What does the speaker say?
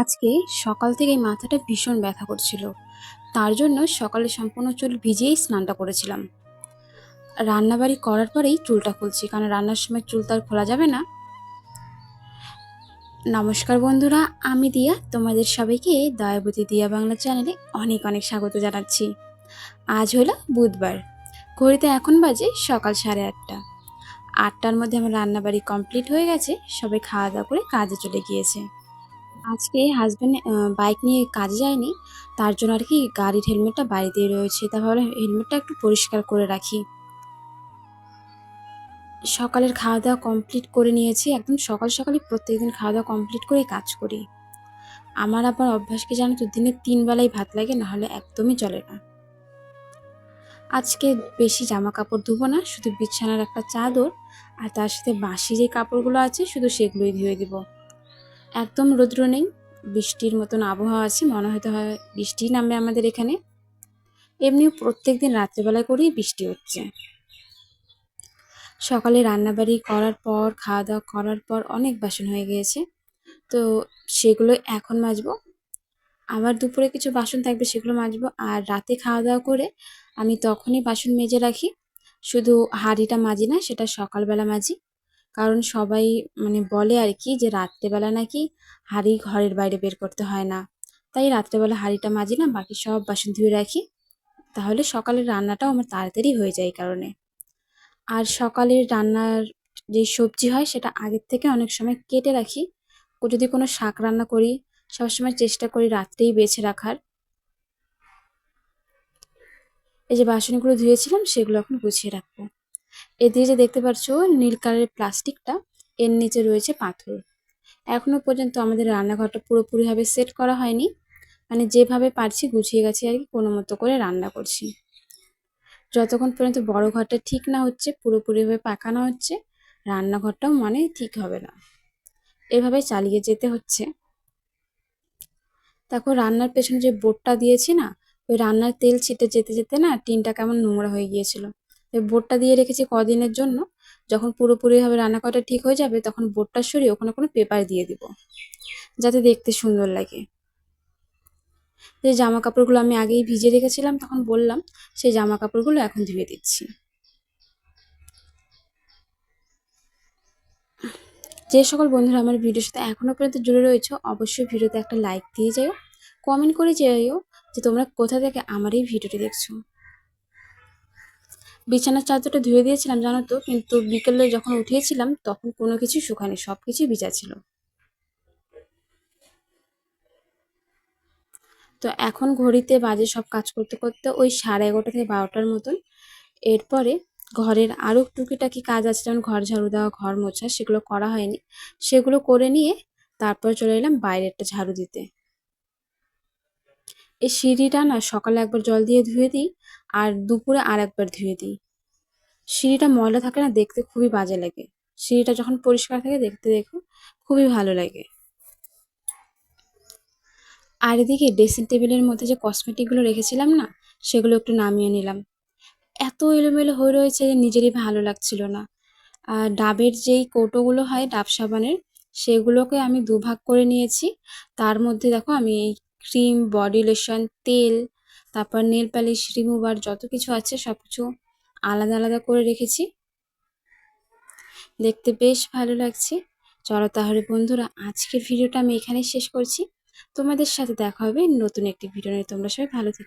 আজকে সকাল থেকেই মাথাটা ভীষণ ব্যথা করছিল। তার জন্য সকালে সম্পূর্ণ চুল ভিজিয়েই স্নানটা করেছিলাম। রান্নাবাড়ি করার পরেই চুলটা খুলছি, কারণ রান্নার সময় চুল তো আর খোলা যাবে না। নমস্কার বন্ধুরা, আমি দিয়া তোমাদের সবাইকে দয়াবতী দিয়া বাংলা চ্যানেলে অনেক অনেক স্বাগত জানাচ্ছি। আজ হলো বুধবার, ঘড়িতে এখন বাজে সকাল সাড়ে আটটা। আটটার মধ্যে আমার রান্নাবাড়ি কমপ্লিট হয়ে গেছে, সবাই খাওয়া দাওয়া করে কাজে চলে গিয়েছে। আজকে হাজব্যান্ড বাইক নিয়ে কাজে যায়নি, তার জন্য আর কি গাড়ির হেলমেটটা বাড়িতেই রয়েছে। তা ভাবলাম হেলমেটটা একটু পরিষ্কার করে রাখি। সকালের খাওয়া দাওয়া কমপ্লিট করে নিয়েছি। একদম সকাল সকালই প্রত্যেকদিন খাওয়া দাওয়া কমপ্লিট করেই কাজ করি। আমার আবার অভ্যাসকে জানো তো, দিনে তিন বেলায় ভাত লাগে, নাহলে একদমই চলে না। আজকে বেশি জামা কাপড় ধুবো না, শুধু বিছানার একটা চাদর আর তার সাথে বাসি যে কাপড়গুলো আছে, শুধু সেগুলোই ধুয়ে দিব। একদম রৌদ্র নেই, বৃষ্টির মতন আবহাওয়া আছে, মনে হতে হয় বৃষ্টি নামবে আমাদের এখানে। এমনিও প্রত্যেক দিন রাত্রেবেলায় করেই বৃষ্টি হচ্ছে। সকালে রান্নাবাড়ি করার পর খাওয়া দাওয়া করার পর অনেক বাসন হয়ে গিয়েছে। তো সেগুলো এখন মাজবো। আবার দুপুরে কিছু বাসন থাকবে সেগুলো মাজবো। আর রাতে খাওয়া দাওয়া করে আমি তখনই বাসন মেজে রাখি। শুধু হাঁড়িটা মাজি না, সেটা সকালবেলা মাজি। কারণ সবাই মানে বলে আর কি যে রাত্রেবেলা নাকি হাঁড়ি ঘরের বাইরে বের করতে হয় না। তাই রাত্রেবেলা হাঁড়িটা মাজি না, বাকি সব বাসন ধুয়ে রাখি। তাহলে সকালের রান্নাটাও আমার তাড়াতাড়ি হয়ে যায় এই কারণে। আর সকালের রান্নার যে সবজি হয় সেটা আগের থেকে অনেক সময় কেটে রাখি। যদি কোনো শাক রান্না করি সবসময় চেষ্টা করি রাত্রেই বেছে রাখার। এই যে বাসনগুলো ধুয়েছিলাম, সেগুলো এখন গুছিয়ে রাখব। এদিকে যে দেখতে পাচ্ছ নীল কালারের প্লাস্টিকটা, এর নিচে রয়েছে পাথর। এখনও পর্যন্ত আমাদের রান্নাঘরটা পুরোপুরিভাবে সেট করা হয়নি। মানে যেভাবে পারছি গুছিয়ে গেছি আর কি, কোনো মতো করে রান্না করছি। যতক্ষণ পর্যন্ত বড় ঘরটা ঠিক না হচ্ছে, পুরোপুরিভাবে পাকানো হচ্ছে, রান্নাঘরটাও মানে ঠিক হবে না। এভাবে চালিয়ে যেতে হচ্ছে। দেখো, রান্নার পেছনে যে বোটটা দিয়েছি না, ওই রান্নার তেল ছিটে যেতে যেতে না, টিনটা কেমন নোংরা হয়ে গিয়েছিল। বোটটা দিয়ে রেখেছি কদিনের জন্য। যখন পুরোপুরিভাবে রান্না করাটা ঠিক হয়ে যাবে, তখন বোটটা সরিয়ে ওখানে কোনো পেপার দিয়ে দিব, যাতে দেখতে সুন্দর লাগে। যে জামা কাপড়গুলো আমি আগেই ভিজে রেখেছিলাম, তখন বললাম, সেই জামা কাপড়গুলো এখন ধুয়ে দিচ্ছি। যে সকল বন্ধুরা আমার ভিডিওর সাথে এখনও পর্যন্ত জুড়ে রয়েছে, অবশ্যই ভিডিওতে একটা লাইক দিয়ে যাও কমেন্ট করে যাইও যে তোমরা কোথা থেকে আমার এই ভিডিওটি দেখছ। বিছানার চাদরটা ধুয়ে দিয়েছিলাম, জানো তো? কিন্তু বিকেলে যখন উঠিয়েছিলাম, তখন কোনো কিছু শুকায়নি সব কিছুই ভিজা ছিল। তো এখন ঘড়িতে বাজে সব কাজ করতে করতে ওই সাড়ে এগারোটা থেকে বারোটার মতন। এরপরে ঘরের আরও টুকিটাকি কাজ আছে, যেমন ঘর ঝাড়ু দেওয়া, ঘর মোছা, সেগুলো করা হয়নি। সেগুলো করে নিয়ে তারপর চলে এলাম বাইরেরটা ঝাড়ু দিতে। এই সিঁড়িটা না সকালে একবার জল দিয়ে ধুয়ে দিই আর দুপুরে আর একবার ধুয়ে দিই। সিঁড়িটা ময়লা থাকে না, দেখতে খুবই বাজে লাগে। সিঁড়িটা যখন পরিষ্কার থাকে, দেখতে দেখো খুবই ভালো লাগে। আর এদিকে ড্রেসিং টেবিলের মধ্যে যে কসমেটিকগুলো রেখেছিলাম না, সেগুলো একটু নামিয়ে নিলাম। এত এলোমেলো হয়ে রয়েছে যে নিজেরই ভালো লাগছিল না। আর ডাবের যেই কৌটোগুলো হয়, ডাব সাবানের, সেগুলোকে আমি দুভাগ করে নিয়েছি। তার মধ্যে দেখো আমি ক্রিম বডি লোশন তেল, তারপর নেল পালিশ রিমুভার যত কিছু আছে সব কিছু আলাদা আলাদা করে রেখেছি। দেখতে বেশ ভালো লাগছে। চলো তাহলে বন্ধুরা, আজকের ভিডিওটা আমি এখানেই শেষ করছি। তোমাদের সাথে দেখা হবে নতুন একটি ভিডিও নিয়ে। তোমরা সবাই ভালো থেকো।